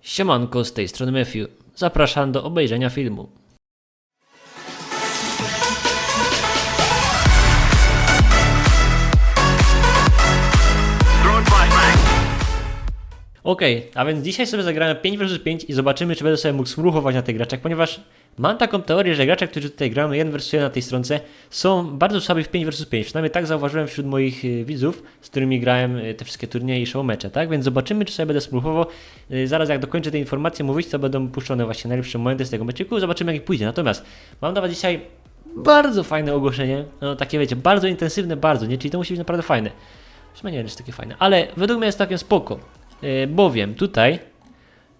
Siemanko, z tej strony Matthew. Zapraszam do obejrzenia filmu. Okej, a więc dzisiaj sobie zagramy 5 vs 5 i zobaczymy, czy będę sobie mógł spróbować na tych graczach, ponieważ mam taką teorię, że gracze, którzy tutaj grają 1 vs 1 na tej stronce, są bardzo słabi w 5 vs 5. Przynajmniej tak zauważyłem wśród moich y, widzów, z którymi grałem y, te wszystkie turnieje i show mecze, tak? Więc zobaczymy, czy sobie będę spróbował. Y, Zaraz jak dokończę te informacje mówić, to będą puszczone właśnie najlepsze momenty z tego meczyku, zobaczymy jak pójdzie. Natomiast mam dla Was dzisiaj bardzo fajne ogłoszenie, no takie wiecie, bardzo intensywne, bardzo, nie? Czyli to musi być naprawdę fajne. Zresztą nie wiem, czy takie fajne, ale według mnie jest całkiem spoko, bowiem tutaj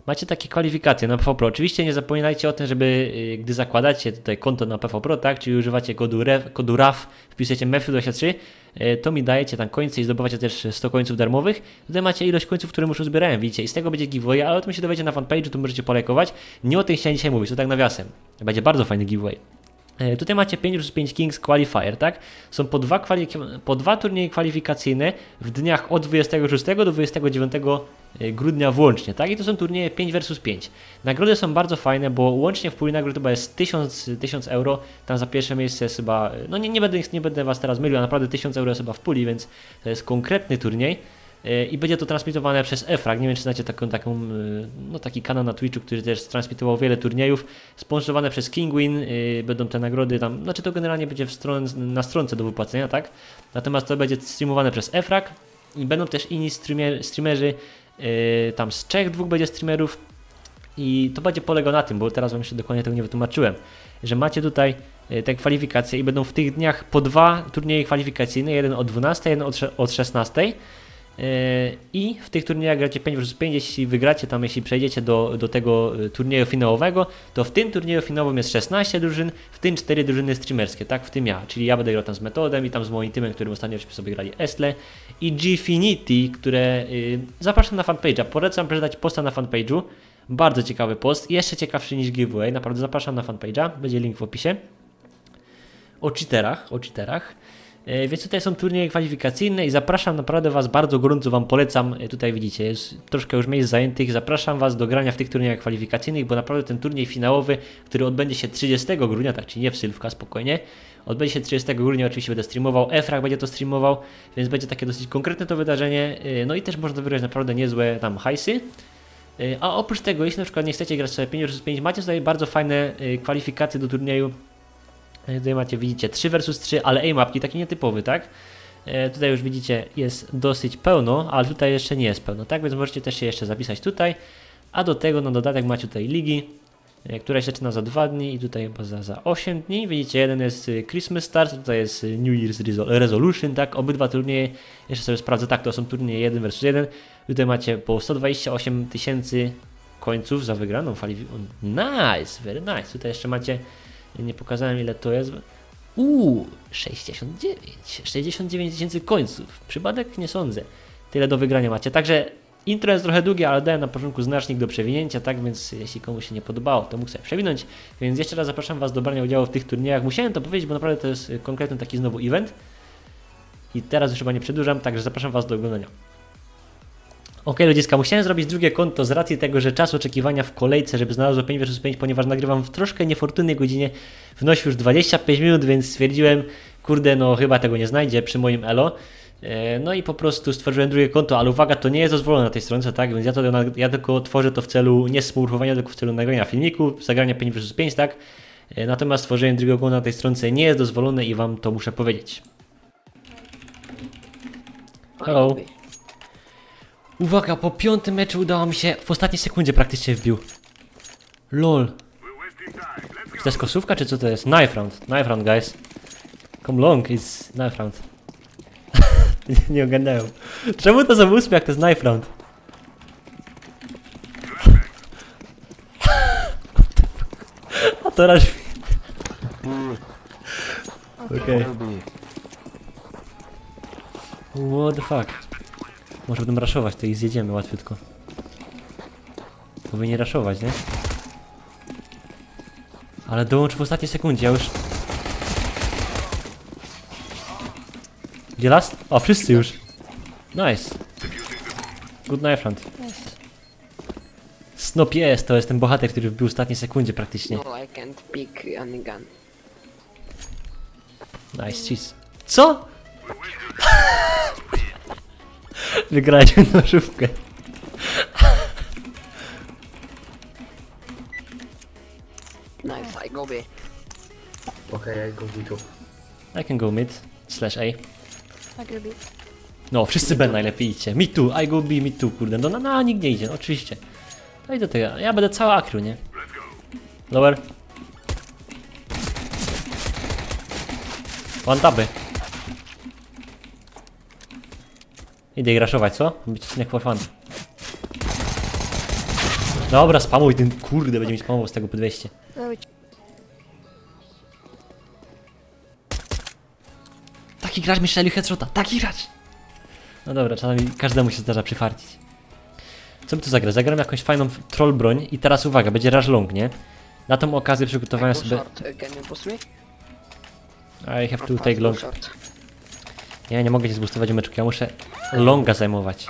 macie takie kwalifikacje na PV Pro. Oczywiście nie zapominajcie o tym, żeby yy, gdy zakładacie tutaj konto na PV Pro, tak, czyli używacie kodu, REF, kodu RAF, wpisujecie MEFU23, yy, to mi dajecie tam końce i zdobywacie też 100 końców darmowych. Tutaj macie ilość końców, które już uzbierałem, widzicie, i z tego będzie giveaway, ale o tym się dowiecie na fanpage'u, to możecie polajkować. Nie o tym chciałem dzisiaj mówić, to tak nawiasem. Będzie bardzo fajny giveaway. E, Tutaj macie 5 vs 5 Kings Qualifier, tak? Są po dwa, po dwa turnieje kwalifikacyjne w dniach od 26 do 29 e, grudnia włącznie, tak? I to są turnieje 5 vs 5. Nagrody są bardzo fajne, bo łącznie w puli nagród chyba jest 1000, 1000 euro. Tam za pierwsze miejsce jest chyba, no nie, nie, będę, nie będę Was teraz mylił, a naprawdę 1000 euro jest chyba w puli, więc to jest konkretny turniej. E, I będzie to transmitowane przez EFRAG. Nie wiem, czy znacie taką, taką, e, no, taki kanał na Twitchu, który też transmitował wiele turniejów. Sponsorowane przez Kingwin. e, Będą te nagrody tam. Znaczy, to generalnie będzie w stron, na stronce do wypłacenia, tak? Natomiast to będzie streamowane przez EFRAG. I będą też inni streamer, streamerzy. Tam z Czech dwóch będzie streamerów. I to będzie polegało na tym, bo teraz Wam jeszcze dokładnie tego nie wytłumaczyłem, że macie tutaj te kwalifikacje i będą w tych dniach po dwa turnieje kwalifikacyjne, jeden o 12, jeden o 16. Yy, I w tych turniejach gracie 5 vs 5, jeśli wygracie tam, jeśli przejdziecie do, do tego y, turnieju finałowego, to w tym turnieju finałowym jest 16 drużyn, w tym 4 drużyny streamerskie, tak, w tym ja, czyli ja będę grał tam z Metodem i tam z moim teamem, którym ostatnio sobie grali Esle i Gfinity, które y, zapraszam na fanpage'a, polecam przeczytać posta na fanpage'u, bardzo ciekawy post, jeszcze ciekawszy niż giveaway, naprawdę zapraszam na fanpage'a, będzie link w opisie. O cheaterach, o cheaterach. E, Więc tutaj są turnieje kwalifikacyjne i zapraszam naprawdę Was bardzo gorąco, Wam polecam. E, Tutaj widzicie, jest troszkę już miejsc zajętych. Zapraszam Was do grania w tych turniejach kwalifikacyjnych, bo naprawdę ten turniej finałowy, który odbędzie się 30 grudnia, tak czy nie w Sylwka, spokojnie. Odbędzie się 30 grudnia, oczywiście będę streamował, Efrag będzie to streamował, więc będzie takie dosyć konkretne to wydarzenie. E, No i też można wygrać naprawdę niezłe tam hajsy. A oprócz tego, jeśli na przykład nie chcecie grać sobie 5 vs 5, macie tutaj bardzo fajne kwalifikacje do turnieju Tutaj macie, widzicie, 3 versus 3, ale aim-upki, taki nietypowy, tak? E, Tutaj już widzicie, jest dosyć pełno, ale tutaj jeszcze nie jest pełno, tak? Więc możecie też się jeszcze zapisać tutaj. A do tego, na dodatek macie tutaj ligi, e, która się zaczyna za 2 dni i tutaj chyba za, za 8 dni. Widzicie, jeden jest y, Christmas Stars, tutaj jest y, New Year's Resol- Resolution, tak? Obydwa turnieje, jeszcze sobie sprawdzę, tak, to są turnieje 1 versus 1. Tutaj macie po 128 tysięcy końców za wygraną fali. Nice, very nice. Tutaj jeszcze macie nie pokazałem ile to jest. Uuu, 69. 69 tysięcy końców. Przypadek nie sądzę. Tyle do wygrania macie. Także intro jest trochę długie, ale dałem na początku znacznik do przewinięcia, tak więc jeśli komuś się nie podobało, to mógł sobie przewinąć. Więc jeszcze raz zapraszam Was do brania udziału w tych turniejach. Musiałem to powiedzieć, bo naprawdę to jest konkretny taki znowu event. I teraz już chyba nie przedłużam, także zapraszam Was do oglądania. Ok, ludziska, musiałem zrobić drugie konto z racji tego, że czas oczekiwania w kolejce, żeby znalazło 5 vs 5, ponieważ nagrywam w troszkę niefortunnej godzinie, wnosi już 25 minut, więc stwierdziłem, kurde, no chyba tego nie znajdzie przy moim elo. E, No i po prostu stworzyłem drugie konto, ale uwaga, to nie jest dozwolone na tej stronce, tak? Więc ja, to, ja tylko tworzę to w celu nie smurfowania, tylko w celu nagrania filmiku, zagrania 5 vs 5, tak? E, Natomiast stworzenie drugiego konta na tej stronce nie jest dozwolone i wam to muszę powiedzieć. Hello. Uwaga, po piątym meczu udało mi się, w ostatniej sekundzie praktycznie wbił. LOL. Czy to jest kosówka, czy co to jest? Knife round, knife round, guys. Come long, it's knife round. nie, nie ogarnąłem. Czemu to za ósmy, jak to jest knife round? A to raz... Okej. What the fuck? Może będą raszować, to ich zjedziemy łatwiutko. Powinni raszować, nie? Ale dołącz w ostatniej sekundzie, ja już... Gdzie last? O, wszyscy już. Nice. Good knife round. Snop jest, to jest ten bohater, który wbił w ostatniej sekundzie praktycznie. No, I can't pick any gun. Nice cheese. Co? Wygraliśmy nożówkę. Nice, I go B. Okay, I go B too. I can go mid, slash A. I go B. No, wszyscy B najlepiej idźcie. Me too, I go B, me too, kurde. No, no, no nikt nie idzie, no, oczywiście. No i do tego, ja będę cała akru, nie? Lower. One tapy. Idę graszować, co? Być snack for fun. Dobra, spamuj ten, kurde, będzie mi spamował z tego po 200. No, which Taki gracz mi strzelił headshota, taki gracz! No dobra, czasami każdemu się zdarza przyfarcić. Co by tu zagrać? Zagram jakąś fajną troll broń i teraz uwaga, będzie rush long, nie? Na tą okazję przygotowałem sobie... me? I have to take long. Nie, nie mogę cię zboostować meczku, ja muszę longa zajmować.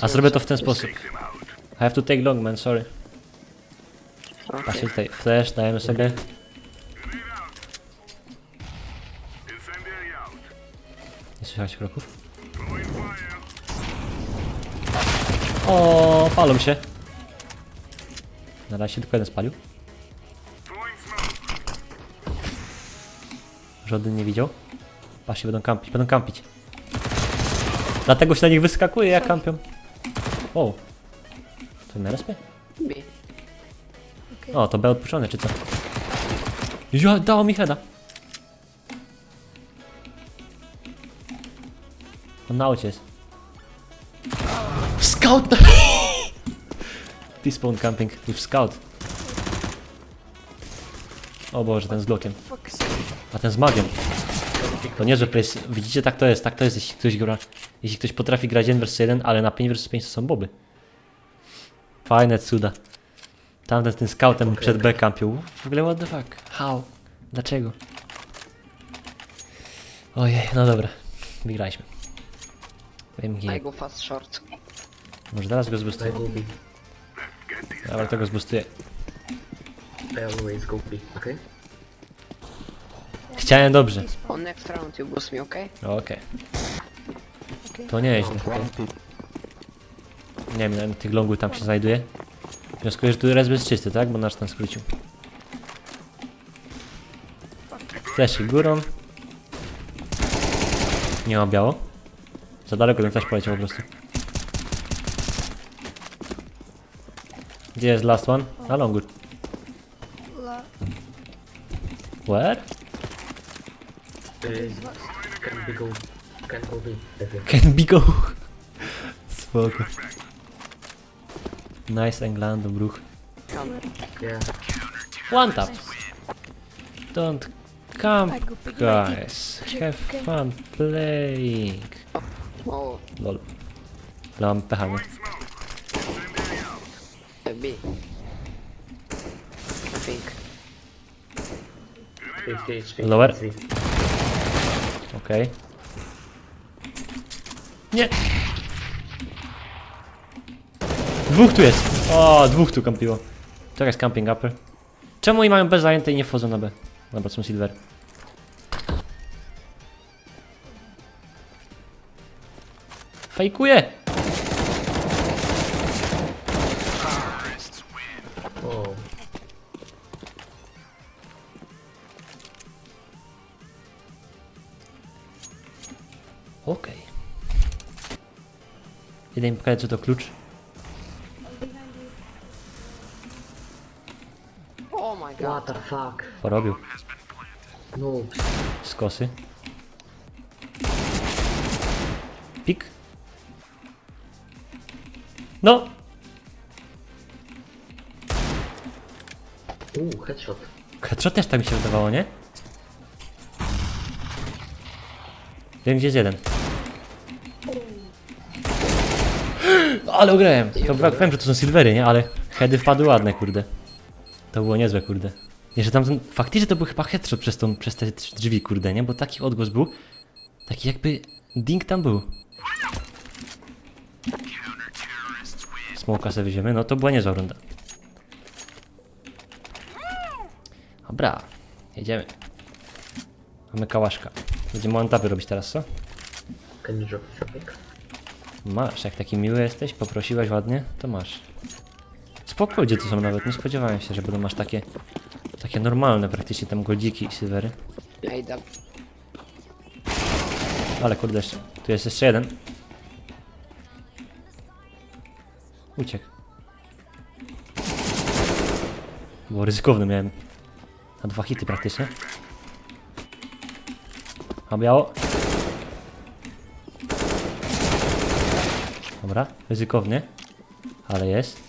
A zrobię to w ten sposób. I have to take long, man, sorry. Patrzcie tutaj, flash, dajemy sobie. Nie słychać kroków? O, palą się. Na razie się tylko jeden spalił. Żaden nie widział. Patrzcie, będą kampić, będą kampić. Dlatego się na nich wyskakuje, jak kampią. O. To na respie? B. O, to B odpuszczone, czy co? Ja, dało mi heada. On na aucie jest. Scout! T-spawn camping with scout. O Boże, ten z blokiem. A ten z magiem. To niezły place. Widzicie, tak to jest, tak to jest, jeśli ktoś gra, jeśli ktoś potrafi grać 1 vs 1, ale na 5 vs 5 to są boby. Fajne cuda. Tamten z tym scoutem przed B kampił. W ogóle what the fuck? How? Dlaczego? Ojej, no dobra. Wygraliśmy. MG. I go fast short. Może teraz go I zbustuję. go B. Dobra, to go zbustuję. I always go B, okay? Chciałem dobrze. On next round you boost me, okay? Okej. Okay. To nie jest. Nie wiem, ile tych longów tam się znajduje. Wnioskuję, że tu res jest czysty, tak? Bo nasz tam skrócił. Fleszy górą. Nie ma biało. Za daleko ten flash poleciał po prostu. Gdzie jest last one? Na longu. Where? Uh, can be go, can go B. That's it. Can be go. Spoko. Nice England, bruch. Yeah. One tap. Don't camp, guys. Have fun playing. Oh, Lol. Ale mam pecha, nie? B. I think. 50 HP. Lower. Okej. Nie! Dwóch tu jest! O, dwóch tu kampiło. Jest camping upper. Czemu oni mają B zajęte i nie wchodzą na B? Dobra, są silver. Fejkuje! Jedę mi pokazać, co to klucz. Oh my What god. the fuck? Porobił. No. Z kosy. Pik. No! Ooh, headshot. Headshot też tak mi się wydawało, nie? Wiem gdzie jest jeden. Ale ograłem. To ja wiem, że to są silvery, nie? Ale heady wpadły ładne, kurde. To było niezłe, kurde. Jeszcze tam ten, faktycznie to był chyba headshot przez, tą, przez te drzwi, kurde, nie? Bo taki odgłos był, taki jakby ding tam był. Smoka sobie weźmiemy, no to była niezła runda. Dobra, jedziemy. Mamy kałaszka. Będziemy on robić teraz, co? Can you? Masz, jak taki miły jesteś, poprosiłaś ładnie, to masz. Spoko ludzie to są nawet, nie spodziewałem się, że będą masz takie, takie normalne praktycznie tam goldziki i silvery. Ej, da... Ale kurde, jeszcze, tu jest jeszcze jeden. Uciekł. Było ryzykowne, miałem na dwa hity praktycznie. A biało. Dobra, ryzykownie, ale jest.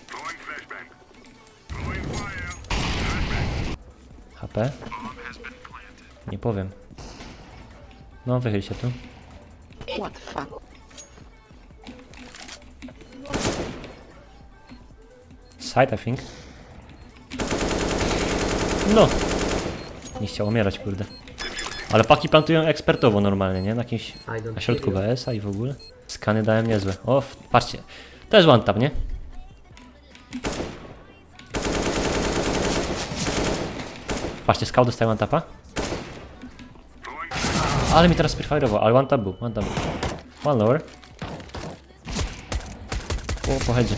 HP. Nie powiem. No, wychyl się tu. What the fuck? Side, I think. No! Nie chciał umierać, kurde. Ale paki plantują ekspertowo normalnie, nie? Na jakimś... Na środku. BS-a i w ogóle. Skany dałem niezłe. O, patrzcie. To jest one tap, nie? Patrzcie, scout dostaje one tapa. Ale mi teraz prefire'ował, ale one tap był, one tap był. One lower. O, po headzie.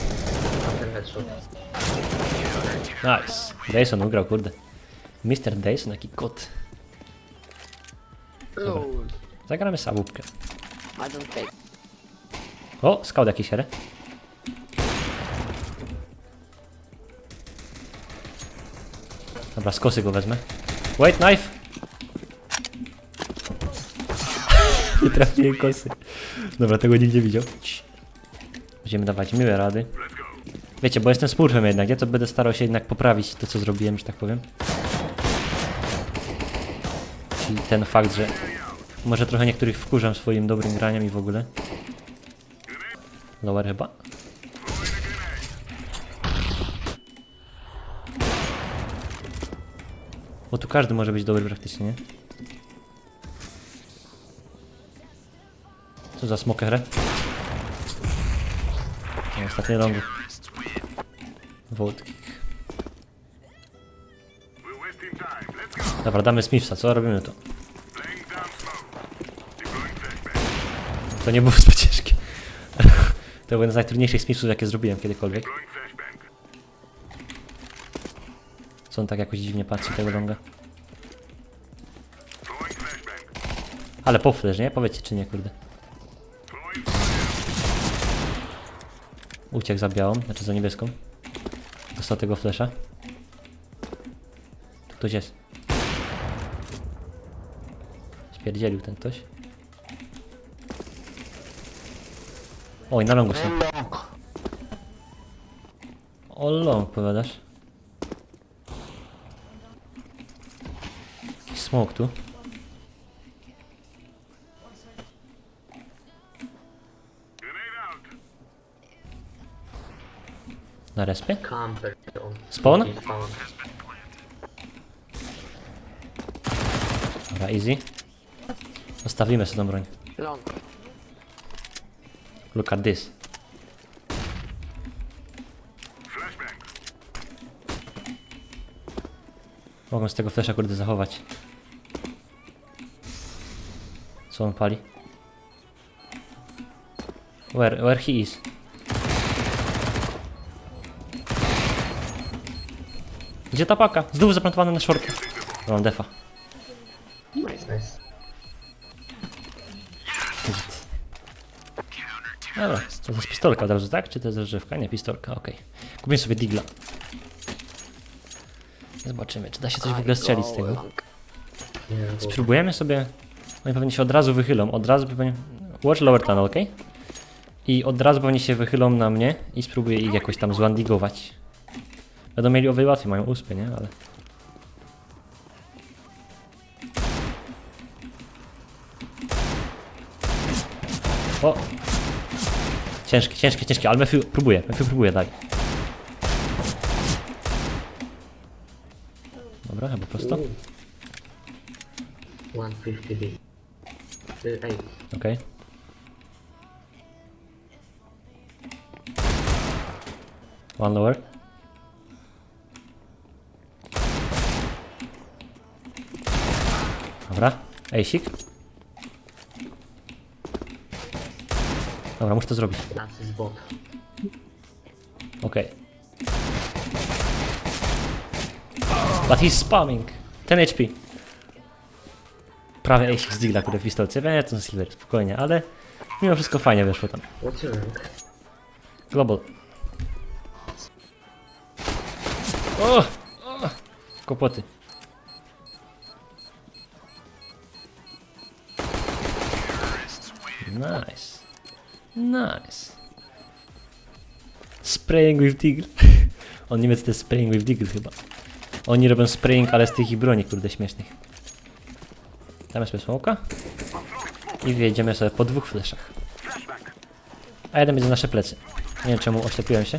Nice. Dayson ugrał, kurde. Mr. Dayson, jaki kot. Lol. Zagramy sabupkę. I don't take. O, scout jakiś here. Dobra, z kosy go wezmę. Wait, knife! nie trafiłem kosy. Dobra, tego nikt nie widział. Będziemy dawać miłe rady. Wiecie, bo jestem spurfem jednak, nie? To będę starał się jednak poprawić to, co zrobiłem, że tak powiem. Czyli ten fakt, że może trochę niektórych wkurzam swoim dobrym graniem i w ogóle. Lower chyba. Bo tu każdy może być dobry praktycznie, nie? Co za smokerę? No, ostatnie. Vote kick. Dobra, damy Smithsa, co robimy to? To nie było. To był jeden z najtrudniejszych Smithsów, jakie zrobiłem kiedykolwiek. Co on tak jakoś dziwnie patrzy tego longa? Ale po flash, nie? Powiedzcie czy nie, kurde. Uciekł za białą, znaczy za niebieską. Dostał tego flasha. Tu ktoś jest. Spierdzielił ten ktoś. Oj, na longu są. O long, powiadasz? Jakiś smoke tu. Na respie? Camper? Spawn. Dobra, easy. Zostawimy sobie tą broń. Long. Look at this. Mogę z tego flesza kurde zachować. Co on pali? Where, where he is? Gdzie ta paka? Znów zaplantowany na shorty. Mam defa. Dobra, to jest pistolka od razu, tak? Czy to jest rozrzewka? Nie, pistolka, okej. Kupimy sobie digla. Zobaczymy, czy da się coś w ogóle strzelić z Go tego. Spróbujemy sobie... Oni pewnie się od razu wychylą, od razu pewnie... Watch lower tunnel, ok? I od razu pewnie się wychylą na mnie i spróbuję ich jakoś tam zwandigować. Będą mieli o wiele łatwiej, mają uspy, nie? Ale... O! Ciężkie, ciężkie, ciężkie, ale Mefiu próbuje, Mefiu próbuje, daj. Dobra, chyba prosto. Ooh. 150 B. Y, Ej, Okej. One lower. Dobra, ejsik. Dobra, muszę to zrobić. Jest. Okej. But he's spamming. 10 HP. Prawie ejsik z który w pistolce. Wiem, to jest silver, spokojnie, ale mimo wszystko fajnie wyszło tam. Global. O! o! Kłopoty. Nice. Spraying with Deagle. On nie wie co to jest spraying with Deagle chyba. Oni robią spraying, ale z tych ich broni, kurde, śmiesznych. Damy sobie smoka. I wjedziemy sobie po dwóch fleszach. A jeden będzie nasze plecy. Nie wiem czemu oślepiłem się.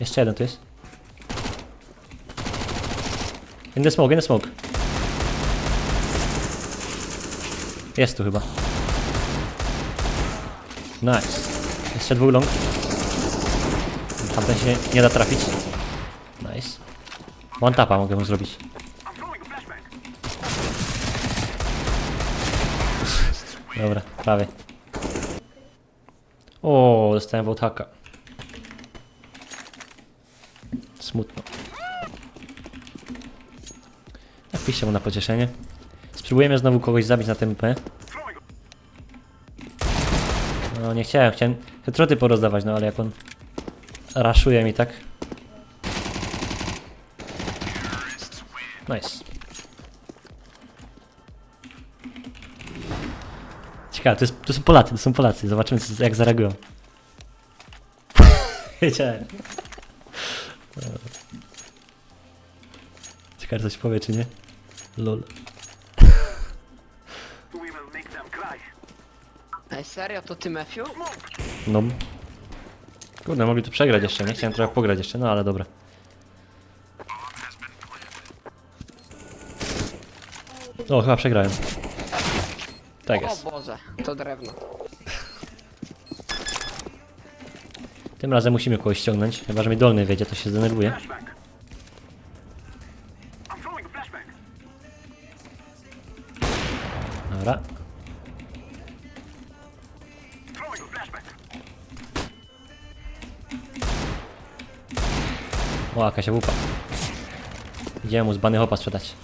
Jeszcze jeden tu jest. The smoke, the smoke. Jest tu chyba. Nice. Jeszcze dwóch long. Tamten się nie da trafić. Nice. One tapa mogę mu zrobić. Dobra, prawie. O, dostałem wołtaka. Smutno. Napiszę mu na pocieszenie. Spróbujemy znowu kogoś zabić na tempę. No nie chciałem, chciałem te troty porozdawać, no ale jak on raszuje mi tak. Nice. Ciekawe, to, jest, to są Polacy, to są Polacy. Zobaczymy jak zareagują. Wiedziałem. Ciekawe coś powie czy nie? Lol. Serio, to ty, Matthew? No. Kurde, mogli tu przegrać jeszcze, nie? Chciałem trochę pograć jeszcze, no ale dobra. O, chyba przegrałem. Tak jest. O Boże, to drewno. Tym razem musimy kogoś ściągnąć, chyba że mi dolny wiedzie, to się zdenerwuje. Jakaś wupa. Idziemy mu z bany hopa sprzedać.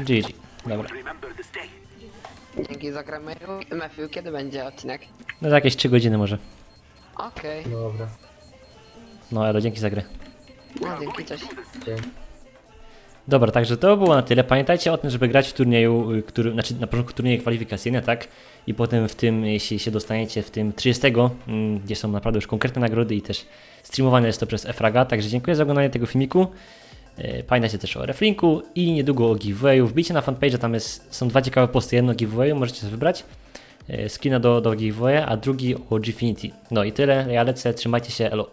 GG. Dobra. Dzięki za grę, Matthew. Kiedy będzie odcinek? No za jakieś 3 godziny może. Okej, Dobra. No ale dzięki za grę. no dzięki, cześć. Dzięki. Dobra, także to było na tyle. Pamiętajcie o tym, żeby grać w turnieju, y, który, znaczy na początku turnieje kwalifikacyjne, tak? I potem w tym, jeśli się dostaniecie w tym 30, mm, gdzie są naprawdę już konkretne nagrody i też streamowane jest to przez Efraga, także dziękuję za oglądanie tego filmiku. E, Pamiętajcie też o reflinku i niedługo o giveawayu. Wbijcie na fanpage, tam jest, są dwa ciekawe posty. Jedno o giveawayu, możecie sobie wybrać. E, Screena do, do giveawaya, a drugi o Gfinity. No i tyle, ja lecę, trzymajcie się, elo.